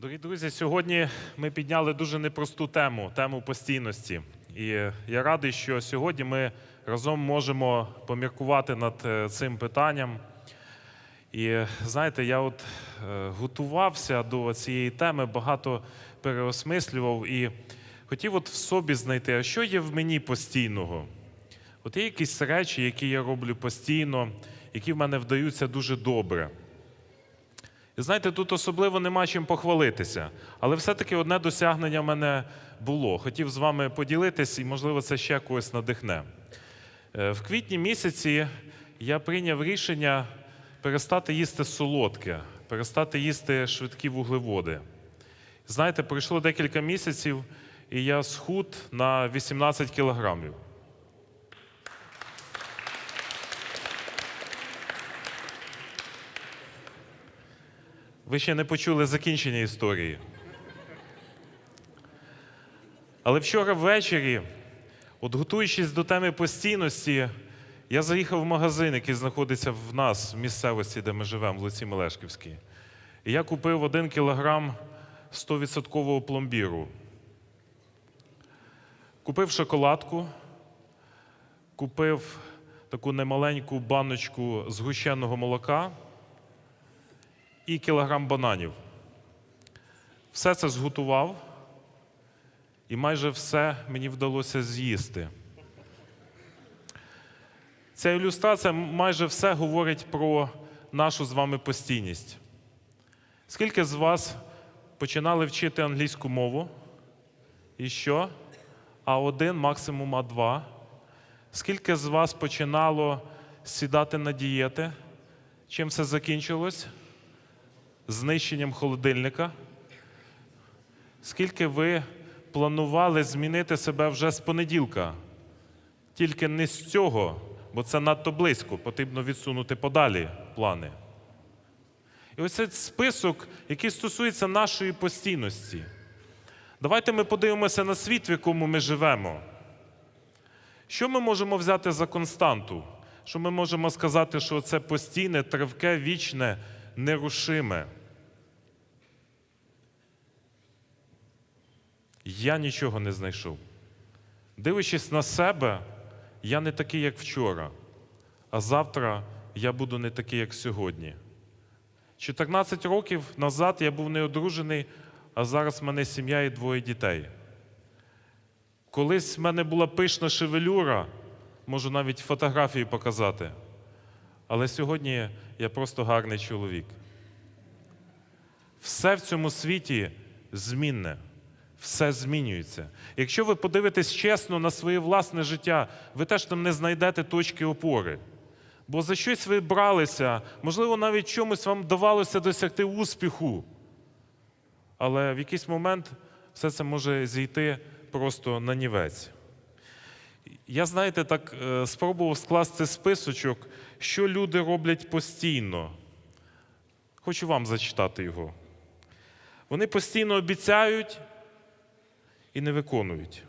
Дорогі друзі, сьогодні ми підняли дуже непросту тему тему постійності. І я радий, що сьогодні ми разом можемо поміркувати над е, цим питанням. І знаєте, я от е, готувався до цієї теми, багато переосмислював і хотів от в собі знайти, а що є в мені постійного? От є якісь речі, які я роблю постійно, які в мене вдаються дуже добре. І знаєте, тут особливо нема чим похвалитися, але все-таки одне досягнення в мене було. Хотів з вами поділитись, і, можливо, це ще когось надихне. Е, В квітні місяці я прийняв рішення перестати їсти солодке, перестати їсти швидкі вуглеводи. Знаєте, пройшло декілька місяців, і я схуд на 18 кілограмів. Ви ще не почули закінчення історії. Але вчора ввечері, от готуючись до теми постійності, я заїхав в магазин, який знаходиться в нас, в місцевості, де ми живемо, в Луці Мелешківській. І я купив один кілограм 100% пломбіру. Купив шоколадку, купив таку немаленьку баночку згущеного молока і кілограм бананів. Все це зготував, і майже все мені вдалося з'їсти. Ця ілюстрація майже все говорить про нашу з вами постійність. Скільки з вас починали вчити англійську мову? І що? А1, максимум А2. Скільки з вас починало сідати на дієти? Чим все закінчилось? Знищенням холодильника? Скільки ви планували змінити себе вже з понеділка? Тільки не з цього, бо це надто близько, потрібно відсунути подалі плани. І ось цей список, який стосується нашої постійності. Давайте ми подивимося на світ, в якому ми живемо. Що ми можемо взяти за константу? Що ми можемо сказати, що це постійне, тривке, вічне, нерушиме? Я нічого не знайшов. Дивлячись на себе, я не такий, як вчора, а завтра я буду не такий, як сьогодні. 14 років назад я був неодружений, а зараз в мене сім'я і двоє дітей. Колись в мене була пишна шевелюра, можу навіть фотографії показати. Але сьогодні я просто гарний чоловік. Все в цьому світі змінне, все змінюється. Якщо ви подивитесь чесно на своє власне життя, ви теж там не знайдете точки опори. Бо за щось ви бралися, можливо, навіть чомусь вам давалося досягти успіху. Але в якийсь момент все це може зійти просто на нівець. Я, знаєте, так е, спробував скласти списочок, що люди роблять постійно. Хочу вам зачитати його. Вони постійно обіцяють і не виконують.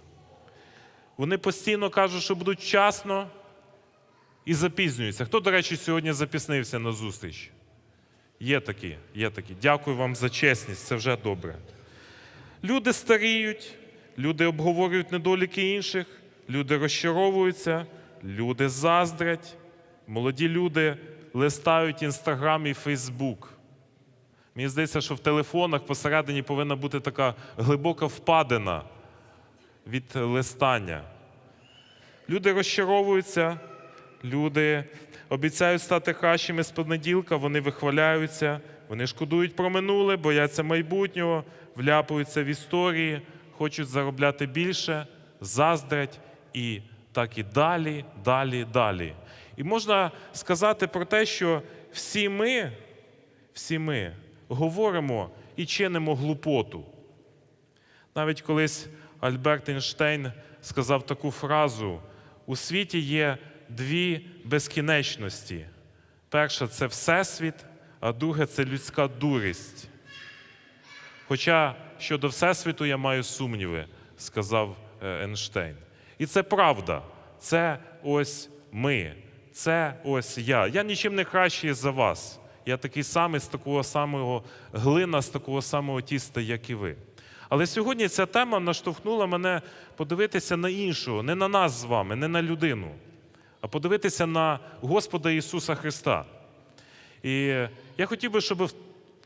Вони постійно кажуть, що будуть вчасно і запізнюються. Хто, до речі, сьогодні запіснився на зустріч? Є такі, є такі. Дякую вам за чесність, це вже добре. Люди старіють, люди обговорюють недоліки інших, люди розчаровуються, люди заздрять, молоді люди листають Інстаграм і Фейсбук. Мені здається, що в телефонах посередині повинна бути така глибока впадина від листання. Люди розчаровуються, люди обіцяють стати кращими з понеділка, вони вихваляються, вони шкодують про минуле, бояться майбутнього, вляпуються в історії, хочуть заробляти більше, заздрять і так і далі, далі, далі. І можна сказати про те, що всі ми, всі ми говоримо і чинимо глупоту. Навіть колись Альберт Ейнштейн сказав таку фразу: у світі є дві безкінечності. Перша це Всесвіт, а друге це людська дурість. Хоча щодо Всесвіту я маю сумніви, сказав е, Ейнштейн. І це правда. Це ось ми, це ось я. Я нічим не кращий за вас. я такий самий з такого самого глина, з такого самого тіста, як і ви. Але сьогодні ця тема наштовхнула мене подивитися на іншого, не на нас з вами, не на людину, а подивитися на Господа Ісуса Христа. І я хотів би, щоб в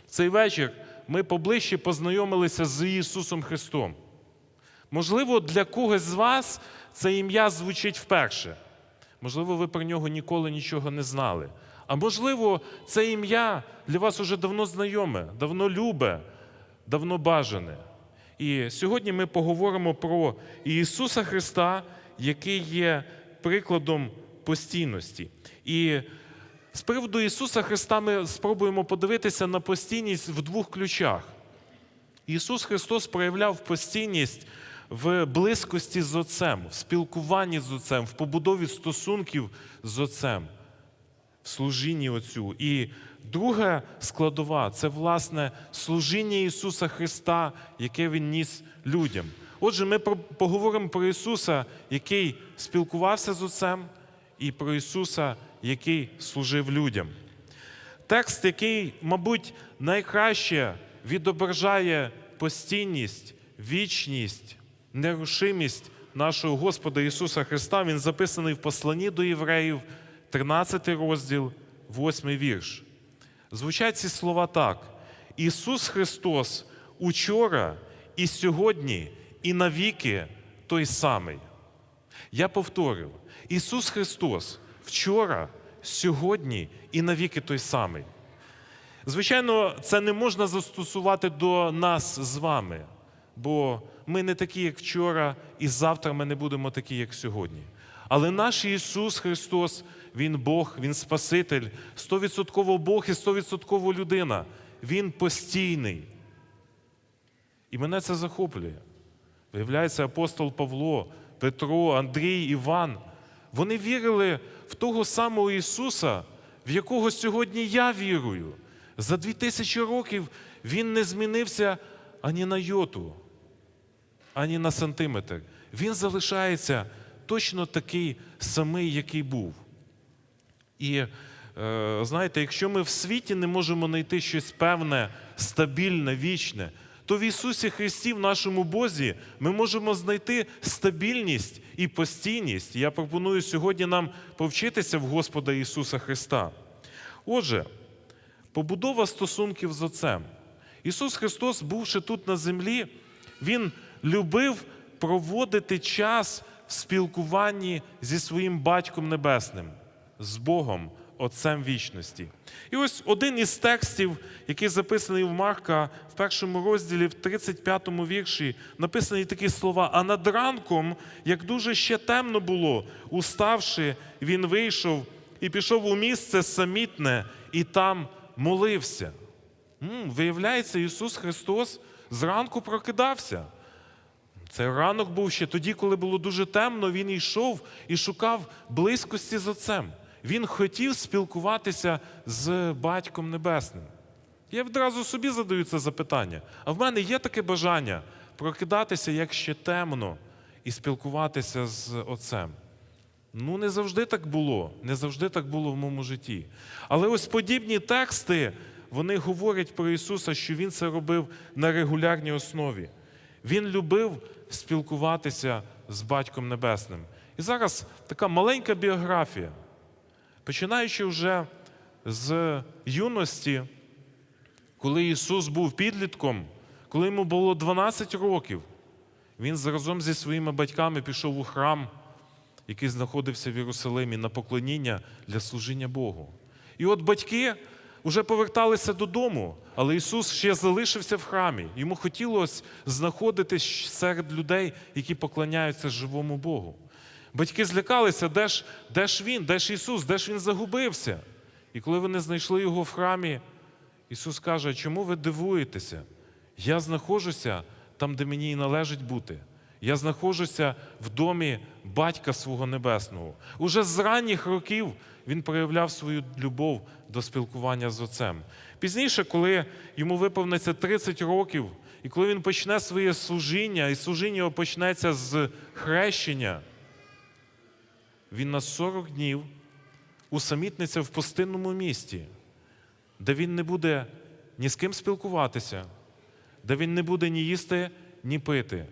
цей вечір ми поближче познайомилися з Ісусом Христом. Можливо, для когось з вас це ім'я звучить вперше. Можливо, ви про нього ніколи нічого не знали. А можливо, це ім'я для вас уже давно знайоме, давно любе, давно бажане. І сьогодні ми поговоримо про Ісуса Христа, який є прикладом постійності. І з приводу Ісуса Христа ми спробуємо подивитися на постійність в двох ключах. Ісус Христос проявляв постійність в близькості з Отцем, в спілкуванні з Отцем, в побудові стосунків з Отцем, в служінні Отцю. І друга складова це власне служіння Ісуса Христа, яке Він ніс людям. Отже, ми поговоримо про Ісуса, який спілкувався з Отцем, і про Ісуса, який служив людям. Текст, який, мабуть, найкраще відображає постійність, вічність, нерушимість нашого Господа Ісуса Христа, він записаний в посланні до євреїв, 13 розділ, 8 вірш. Звучать ці слова так: Ісус Христос учора і сьогодні, і навіки той самий. Я повторю: Ісус Христос вчора, сьогодні і навіки той самий. Звичайно, це не можна застосувати до нас з вами, бо ми не такі, як вчора, і завтра ми не будемо такі, як сьогодні. Але наш Ісус Христос, Він Бог, Він Спаситель, стовідсотково Бог і стовідсотково людина. Він постійний. І мене це захоплює. Виявляється, апостол Павло, Петро, Андрій, Іван. Вони вірили в того самого Ісуса, в якого сьогодні я вірую. За дві тисячі років Він не змінився ані на йоту, ані на сантиметр. Він залишається точно такий самий, який був. І е, знаєте, якщо ми в світі не можемо знайти щось певне, стабільне, вічне, то в Ісусі Христі, в нашому Бозі, ми можемо знайти стабільність і постійність. Я пропоную сьогодні нам повчитися в Господа Ісуса Христа. Отже, побудова стосунків з Отцем. Ісус Христос, бувши тут на землі, Він любив проводити час в спілкуванні зі своїм Батьком Небесним, з Богом, Отцем вічності. І ось один із текстів, який записаний в Марка в першому розділі, в 35-му вірші, написані такі слова: а над ранком, як дуже ще темно було, уставши, він вийшов і пішов у місце самітне, і там молився. М, Виявляється, Ісус Христос зранку прокидався. Це ранок був ще тоді, коли було дуже темно, він йшов і шукав близькості з Отцем. Він хотів спілкуватися з Батьком Небесним. Я відразу собі задаю це запитання. А в мене є таке бажання прокидатися, як ще темно, і спілкуватися з Отцем. Ну, не завжди так було, не завжди так було в моєму житті. Але ось подібні тексти, вони говорять про Ісуса, що Він це робив на регулярній основі. Він любив спілкуватися з Батьком Небесним. І зараз така маленька біографія. Починаючи вже з юності, коли Ісус був підлітком, коли йому було 12 років, він разом зі своїми батьками пішов у храм, який знаходився в Єрусалимі на поклоніння для служіння Богу. І от батьки вже поверталися додому, але Ісус ще залишився в храмі. Йому хотілося знаходитись серед людей, які поклоняються живому Богу. Батьки злякалися, де ж, де ж він, де ж Ісус, де ж він загубився. І коли вони знайшли його в храмі, Ісус каже: чому ви дивуєтеся? Я знаходжуся там, де мені і належить бути. Я знаходжуся в домі батька свого небесного. Уже з ранніх років він проявляв свою любов до спілкування з отцем. Пізніше, коли йому виповниться 30 років, і коли він почне своє служіння, і служіння почнеться з хрещення, він на 40 днів усамітниться в пустинному місті, де він не буде ні з ким спілкуватися, де він не буде ні їсти, ні пити,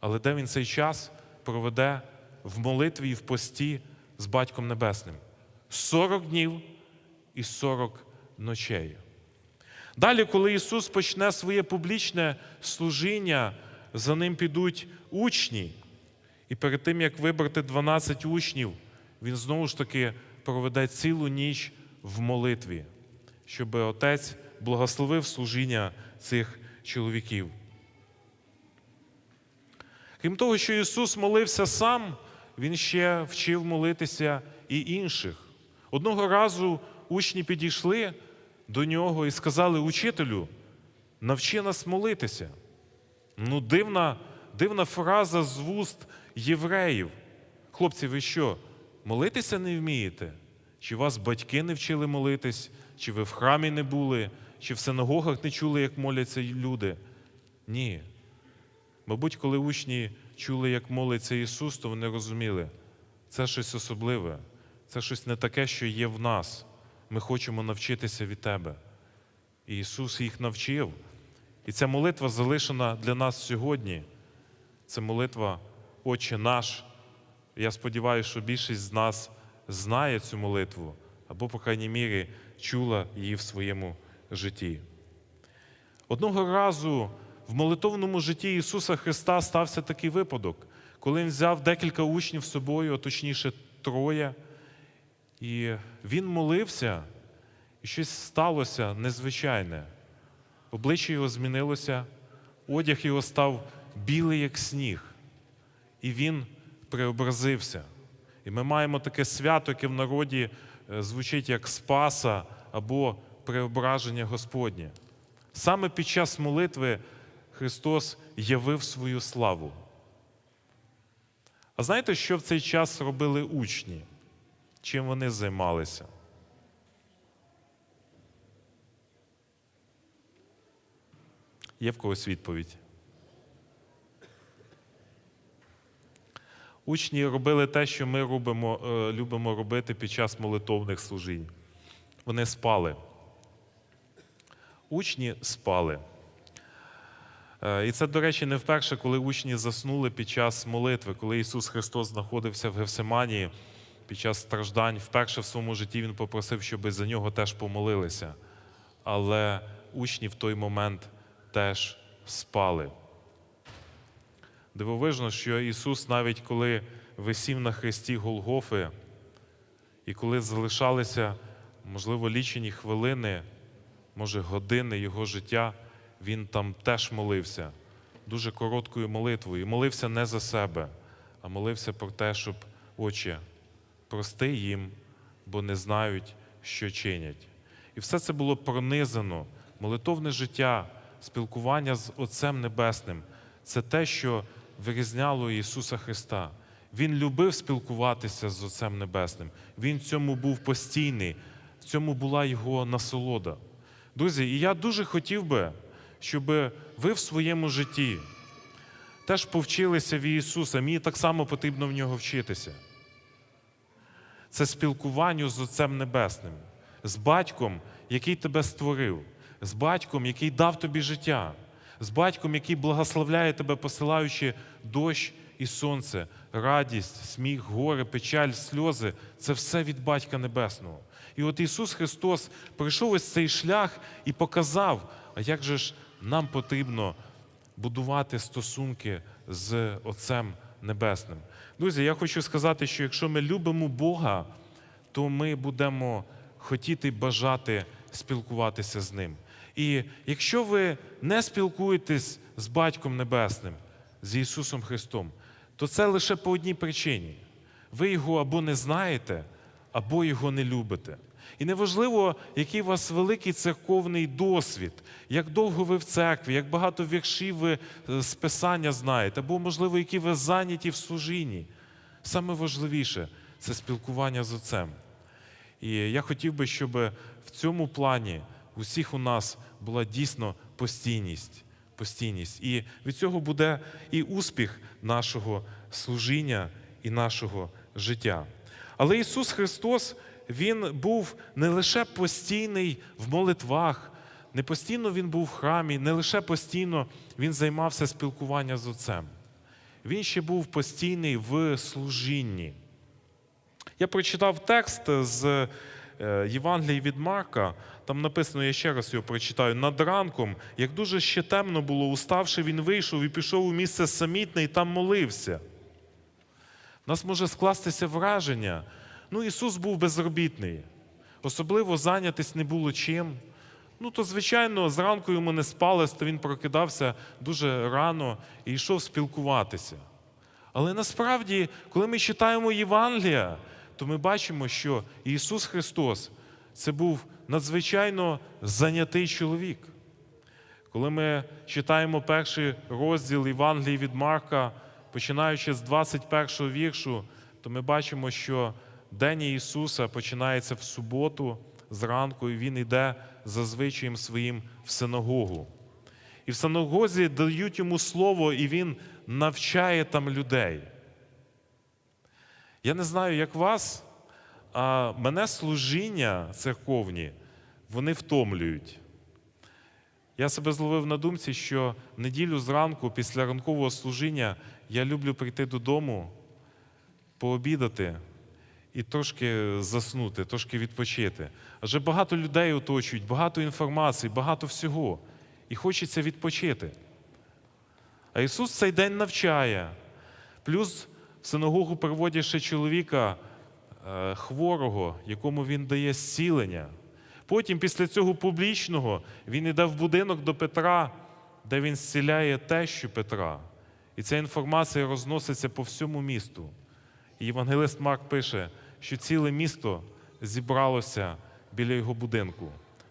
але де він цей час проведе в молитві і в пості з Батьком Небесним. 40 днів і 40 ночей. Далі, коли Ісус почне своє публічне служіння, за ним підуть учні. І перед тим, як вибрати 12 учнів, він знову ж таки проведе цілу ніч в молитві, щоб Отець благословив служіння цих чоловіків. Крім того, що Ісус молився сам, Він ще вчив молитися і інших. Одного разу учні підійшли до нього і сказали: Учителю, навчи нас молитися. Ну, дивна, дивна фраза з вуст євреїв. Хлопці, ви що, молитися не вмієте? Чи вас батьки не вчили молитись, чи ви в храмі не були, чи в синагогах не чули, як моляться люди? Ні. Мабуть, коли учні чули, як молиться Ісус, то вони розуміли, це щось особливе, це щось не таке, що є в нас. Ми хочемо навчитися від Тебе. І Ісус їх навчив. І ця молитва залишена для нас сьогодні. Це молитва Отче наш. Я сподіваюся, що більшість з нас знає цю молитву або, по крайній мірі, чула її в своєму житті. Одного разу в молитовному житті Ісуса Христа стався такий випадок, коли Він взяв декілька учнів з собою, а точніше троє, і Він молився, і щось сталося незвичайне. Обличчя його змінилося, одяг його став білий, як сніг, і він преобразився. І ми маємо таке свято, яке в народі е, звучить як Спаса або преображення Господнє. Саме під час молитви Христос явив свою славу. А знаєте, що в цей час робили учні? Чим вони займалися? Є в когось відповідь? Учні робили те, що ми робимо, е, любимо робити під час молитовних служінь. Вони спали. Учні спали. Е, І це, до речі, не вперше, коли учні заснули під час молитви, коли Ісус Христос знаходився в Гевсиманії під час страждань. Вперше в своєму житті Він попросив, щоб за нього теж помолилися. Але учні в той момент теж спали. Дивовижно, що Ісус, навіть коли висів на хресті Голгофи, і коли залишалися, можливо, лічені хвилини, може, години Його життя, Він там теж молився дуже короткою молитвою. І молився не за себе, а молився про те, щоб Отче, прости їм, бо не знають, що чинять. І все це було пронизано, молитовне життя, спілкування з Отцем Небесним. Це те, що вирізняло Ісуса Христа. Він любив спілкуватися з Отцем Небесним. Він в цьому був постійний, в цьому була його насолода. Друзі, і я дуже хотів би, щоб ви в своєму житті теж повчилися в Ісуса. Мені так само потрібно в нього вчитися. Це спілкуванню з Отцем Небесним, з батьком, який тебе створив, з батьком, який дав тобі життя, з батьком, який благословляє тебе, посилаючи дощ і сонце, радість, сміх, горе, печаль, сльози це все від Батька Небесного. І от Ісус Христос пройшов ось цей шлях і показав, а як же ж нам потрібно будувати стосунки з Отцем Небесним. Друзі, я хочу сказати, що якщо ми любимо Бога, то ми будемо хотіти бажати спілкуватися з Ним. І якщо ви не спілкуєтесь з Батьком Небесним, з Ісусом Христом, то це лише по одній причині. Ви його або не знаєте, або його не любите. І неважливо, який у вас великий церковний досвід, як довго ви в церкві, як багато віршів ви е, з Писання знаєте, або, можливо, які ви зайняті в служінні. Саме важливіше це спілкування з Отцем. І я хотів би, щоб в цьому плані у всіх у нас була дійсно постійність. постійність. І від цього буде і успіх нашого служіння і нашого життя. Але Ісус Христос він був не лише постійний в молитвах, не постійно він був в храмі, не лише постійно він займався спілкуванням з Отцем. Він ще був постійний в служінні. Я прочитав текст з Євангелії від Марка. Там написано, я ще раз його прочитаю. Над ранком, як дуже ще темно було, уставши, він вийшов і пішов у місце самітне і там молився. У нас може скластися враження. Ну, Ісус був безробітний, особливо зайнятись не було чим. Ну, то, звичайно, зранку йому не спалось, то він прокидався дуже рано і йшов спілкуватися. Але насправді, коли ми читаємо Євангелія, то ми бачимо, що Ісус Христос це був надзвичайно зайнятий чоловік. Коли ми читаємо перший розділ Євангелії від Марка, починаючи з 21 віршу, то ми бачимо, що День Ісуса починається в суботу зранку, і Він йде за звичаєм своїм в синагогу. І в синагозі дають йому слово, і він навчає там людей. Я не знаю, як вас, а мене служіння церковні, вони втомлюють. Я себе зловив на думці, що в неділю зранку, після ранкового служіння, я люблю прийти додому, пообідати і трошки заснути, трошки відпочити. Адже багато людей оточують, багато інформації, багато всього. І хочеться відпочити. А Ісус цей день навчає. Плюс в синагогу ще чоловіка е, хворого, якому він дає зцілення. Потім, після цього публічного, він йде в будинок до Петра, де він зціляє тещу Петра. І ця інформація розноситься по всьому місту. І євангелист Марк пише, що ціле місто зібралося біля його будинку,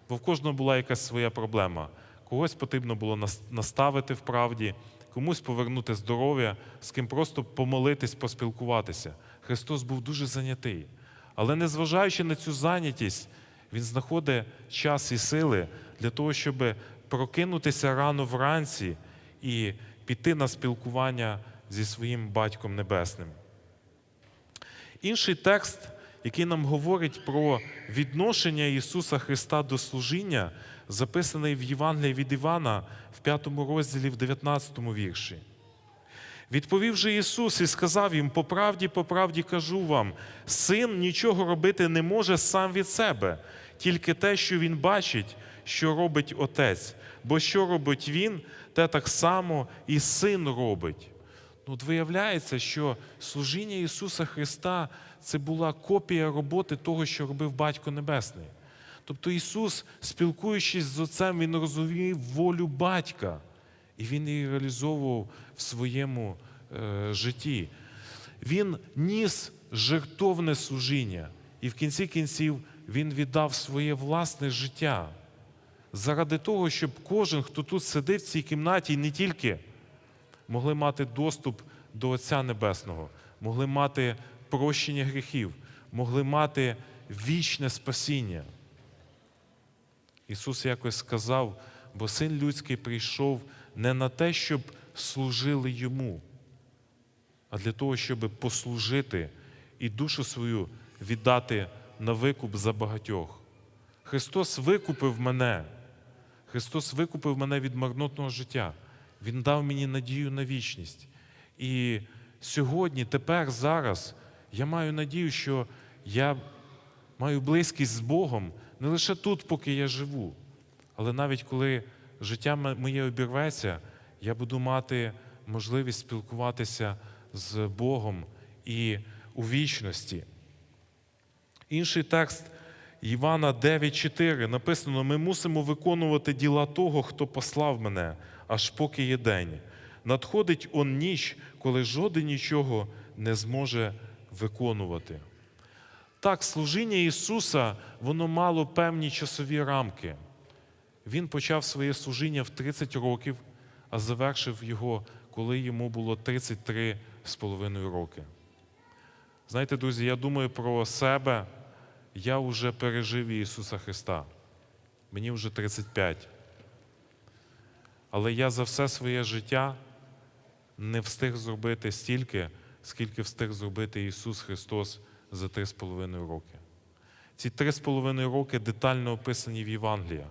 бо в кожного була якась своя проблема. Когось потрібно було наставити в правді, комусь повернути здоров'я, з ким просто помолитись, поспілкуватися. Христос був дуже зайнятий. Але незважаючи на цю зайнятість, Він знаходить час і сили для того, щоб прокинутися рано вранці і піти на спілкування зі своїм Батьком Небесним. Інший текст, який нам говорить про відношення Ісуса Христа до служіння, записаний в Євангелії від Івана в 5 розділі, в 19 вірші. Відповів же Ісус і сказав їм: по правді, по правді кажу вам, син нічого робити не може сам від себе, тільки те, що він бачить, що робить Отець. Бо що робить він, те так само і син робить. От виявляється, що служіння Ісуса Христа це була копія роботи того, що робив Батько Небесний. Тобто Ісус, спілкуючись з Отцем, Він розумів волю батька, і Він її реалізовував в своєму е, житті. Він ніс жертовне служіння, і в кінці кінців Він віддав своє власне життя заради того, щоб кожен, хто тут сидить в цій кімнаті, не тільки могли мати доступ до Отця Небесного, могли мати прощення гріхів, могли мати вічне спасіння. Ісус якось сказав, бо син людський прийшов не на те, щоб служили йому, а для того, щоб послужити і душу свою віддати на викуп за багатьох. Христос викупив мене. Христос викупив мене від марнотного життя. Він дав мені надію на вічність. І сьогодні, тепер, зараз, я маю надію, що я маю близькість з Богом не лише тут, поки я живу, але навіть коли життя моє обірветься, я буду мати можливість спілкуватися з Богом і у вічності. Інший текст Івана 9,4 написано: ми мусимо виконувати діла того, хто послав мене, аж поки є день. Надходить он ніч, коли жоден нічого не зможе виконувати. Так, служіння Ісуса, воно мало певні часові рамки. Він почав своє служіння в 30 років, а завершив його, коли йому було 33 з половиною роки. Знаєте, друзі, я думаю про себе. Я вже пережив Ісуса Христа. Мені вже 35. Але я за все своє життя не встиг зробити стільки, скільки встиг зробити Ісус Христос за три з половиною роки. Ці три з половиною роки детально описані в Євангелії.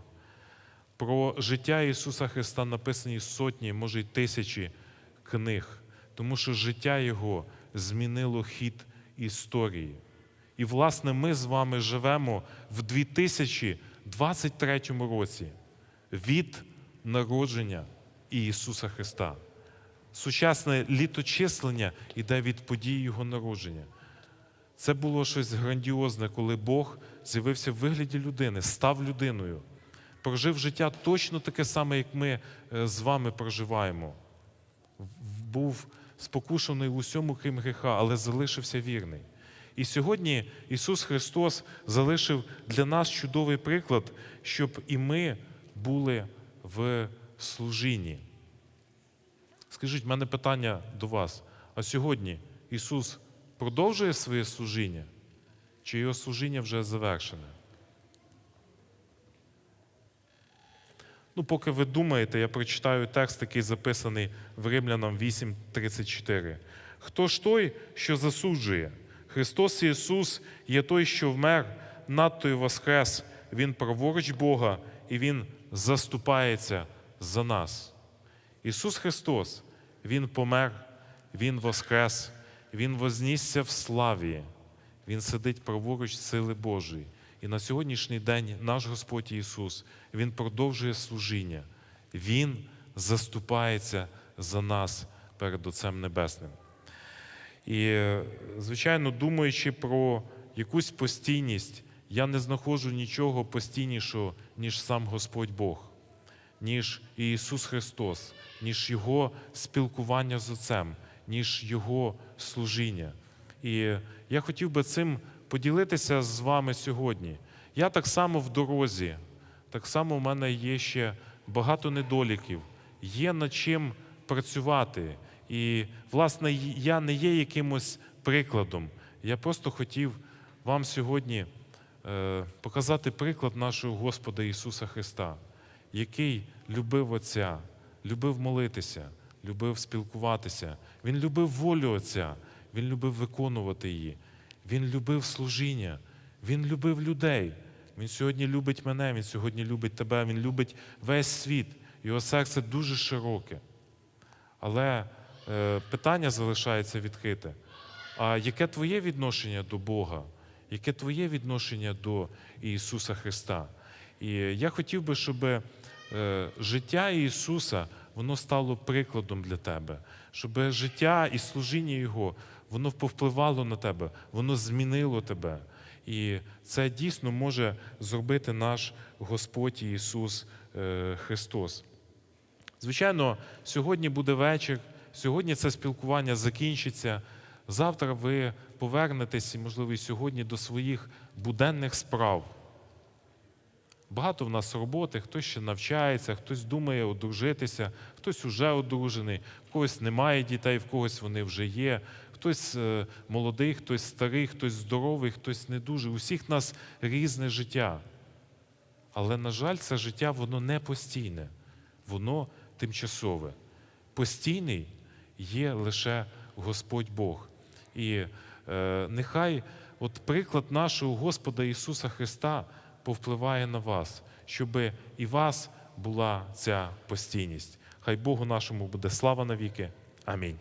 Про життя Ісуса Христа написані сотні, може й тисячі книг, тому що життя Його змінило хід історії. І, власне, ми з вами живемо в 2023 році від народження Ісуса Христа. Сучасне літочислення йде від події Його народження. Це було щось грандіозне, коли Бог з'явився в вигляді людини, став людиною, прожив життя точно таке саме, як ми е, з вами проживаємо. Був спокушений в усьому, крім гріха, але залишився вірний. І сьогодні Ісус Христос залишив для нас чудовий приклад, щоб і ми були в служінні. Скажіть, в мене питання до вас. А сьогодні Ісус продовжує своє служіння? Чи його служіння вже завершене? Ну, поки ви думаєте, я прочитаю текст, який записаний в Римлянам 8:34. Хто ж той, що засуджує? Христос Ісус є той, що вмер, надто й воскрес. Він праворуч Бога, і Він заступається за нас. Ісус Христос, Він помер, Він воскрес, Він вознісся в славі, Він сидить праворуч сили Божої. І на сьогоднішній день наш Господь Ісус, Він продовжує служіння, Він заступається за нас перед Отцем Небесним. І, звичайно, думаючи про якусь постійність, я не знаходжу нічого постійнішого, ніж сам Господь Бог ніж Ісус Христос, ніж Його спілкування з Отцем, ніж Його служіння. І я хотів би цим поділитися з вами сьогодні. Я так само в дорозі, так само в мене є ще багато недоліків, є над чим працювати. І, власне, я не є якимось прикладом. Я просто хотів вам сьогодні е, показати приклад нашого Господа Ісуса Христа який любив Отця, любив молитися, любив спілкуватися. Він любив волю Отця, він любив виконувати її. Він любив служіння, він любив людей. Він сьогодні любить мене, він сьогодні любить тебе, він любить весь світ. Його серце дуже широке. Але е, питання залишається відкрите. А яке твоє відношення до Бога? Яке твоє відношення до Ісуса Христа? І я хотів би, щоб е, життя Ісуса воно стало прикладом для тебе, щоб життя і служіння Його воно повпливало на тебе, воно змінило тебе. І це дійсно може зробити наш Господь Ісус е, Христос. Звичайно, сьогодні буде вечір, сьогодні це спілкування закінчиться. Завтра ви повернетесь, можливо, і сьогодні до своїх буденних справ. Багато в нас роботи, хтось ще навчається, хтось думає одружитися, хтось уже одружений, в когось немає дітей, в когось вони вже є, хтось е, молодий, хтось старий, хтось здоровий, хтось не дуже. У всіх нас різне життя. Але, на жаль, це життя воно не постійне, воно тимчасове. Постійний є лише Господь Бог. І е, нехай от приклад нашого Господа Ісуса Христа повпливає на вас, щоб і вас була ця постійність. Хай Богу нашому буде слава навіки. Амінь.